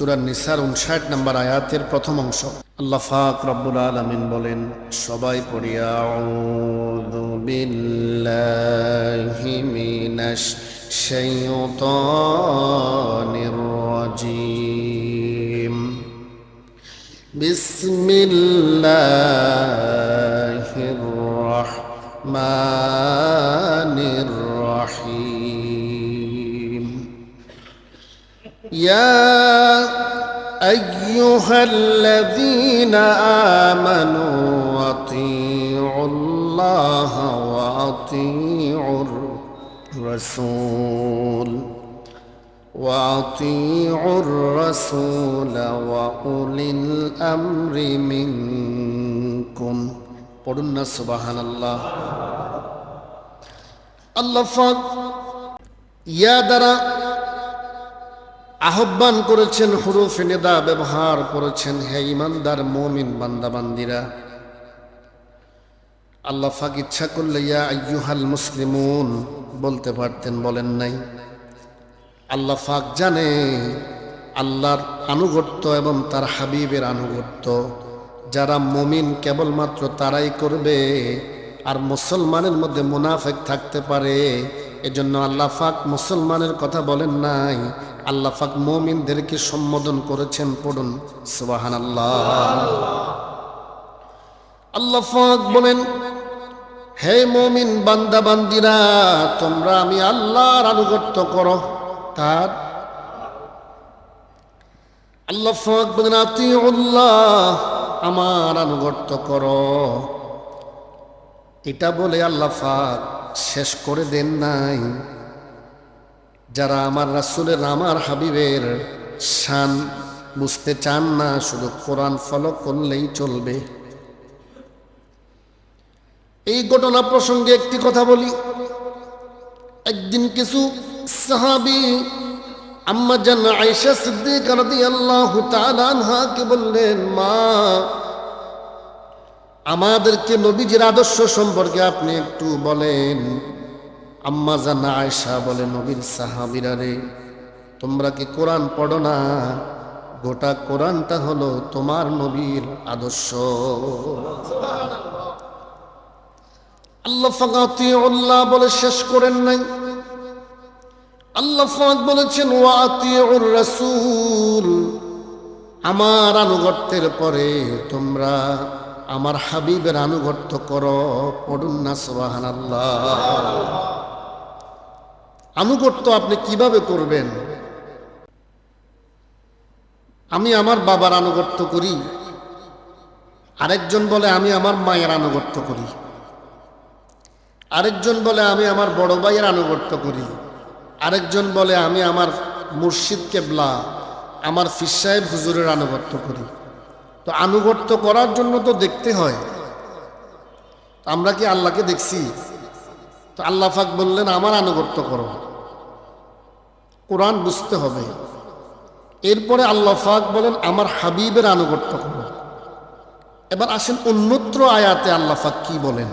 সুরান নিসার উনষাট নম্বর আয়াতের প্রথম অংশ। আল্লাহ ফাক রব্বুল আলমিন বলেন, সবাই পড়িয়া বিল্লাহিমিনাশ শাইতানির রাজিম। বিসমিল্লাহির রহমান يا أيها الذين آمنوا أطيعوا الله وأطيعوا الرسول واطيعوا الرسول واولي الامر منكم পড়ুন না সুবাহান আল্লাহ আল্লাহ ফাক ইয়া দ্বারা আহ্বান করেছেন, হুরুফ নেদা ব্যবহার করেছেন, হে ইমানদার মমিন বান্দাবান্দিরা। আল্লাহ ফাক ইচ্ছা করলে, ইয়া আইয়ুহাল মুসলিমুন, বলতে পারতেন, বলেন নাই। আল্লাহ ফাক জানে আল্লাহর আনুগত্য এবং তার হাবিবের আনুগত্য। যারা মমিন কেবলমাত্র তারাই করবে, আর মুসলমানের মধ্যে মুনাফেক থাকতে পারে, এজন্য আল্লাহ ফাক মুসলমানের কথা বলেন নাই। আল্লাহ ফাক মমিনদেরকে সম্বোধন করেছেন পড়ুন সুবাহান আল্লাহ আল্লাহ ফাক বলেন, হে মমিন বান্দা বান্দিরা তোমরা আমি আল্লাহর আনুগত্য করো। তার আল্লাহ ফাক বলেন, আতিউল্লাহ, আমার আনুগত্য করো। এটা বলে আল্লাহ ফাক শেষ করে দেন নাই। যারা আমার রাসুলের, আমার হাবিবের শান বুঝতে চান না, শুধু কোরআন ফলো করলেই চলবে। এই ঘটনা প্রসঙ্গে একটি কথা বলি। একদিন কিছু সাহাবি আম্মা জান আয়েশা সিদ্দিক রাদিয়াল্লাহু তাআলা আনহাকে বললেন, মা, আমাদেরকে নবীজির আদর্শ সম্পর্কে আপনি একটু বলেন। আম্মা জান আয়েশা বলে, নবীর সাহাবীরা রে, তোমরা কি কোরআন পড়ো না? গোটা কোরআনটা হলো তোমার নবীর আদর্শ। আল্লাহ ফাকাতি আল্লাহ বলে, শেষ করেন নাই। আল্লাহ ফাক বলেছেন রাসূল, আমার আনুগত্যের পরে তোমরা আমার হাবিবের আনুগত্য করো। পড়ুন না, সুবহানাল্লাহ। আনুগত্য আপনি কীভাবে করবেন? আমি আমার বাবার আনুগত্য করি। আরেকজন বলে, আমি আমার মায়ের আনুগত্য করি। আরেকজন বলে, আমি আমার বড় ভাইয়ের আনুগত্য করি। আরেকজন বলে, আমি আমার মুর্শিদ কেবলা, আমার ফির সাহেব হুজুরের আনুগত্য করি। তো আনুগত্য করার জন্য তো দেখতে হয়। আমরা কি আল্লাহকে দেখছি? তো আল্লাহ ফাক বললেন, আমার আনুগত্য করো। কোরআন বুঝতে হবে। এরপরে আল্লাহ ফাক বলেন, আমার হাবিবের আনুগত্য করো। এবার আসেন অন্যত্র আয়াতে আল্লাহ ফাক কি বলেন?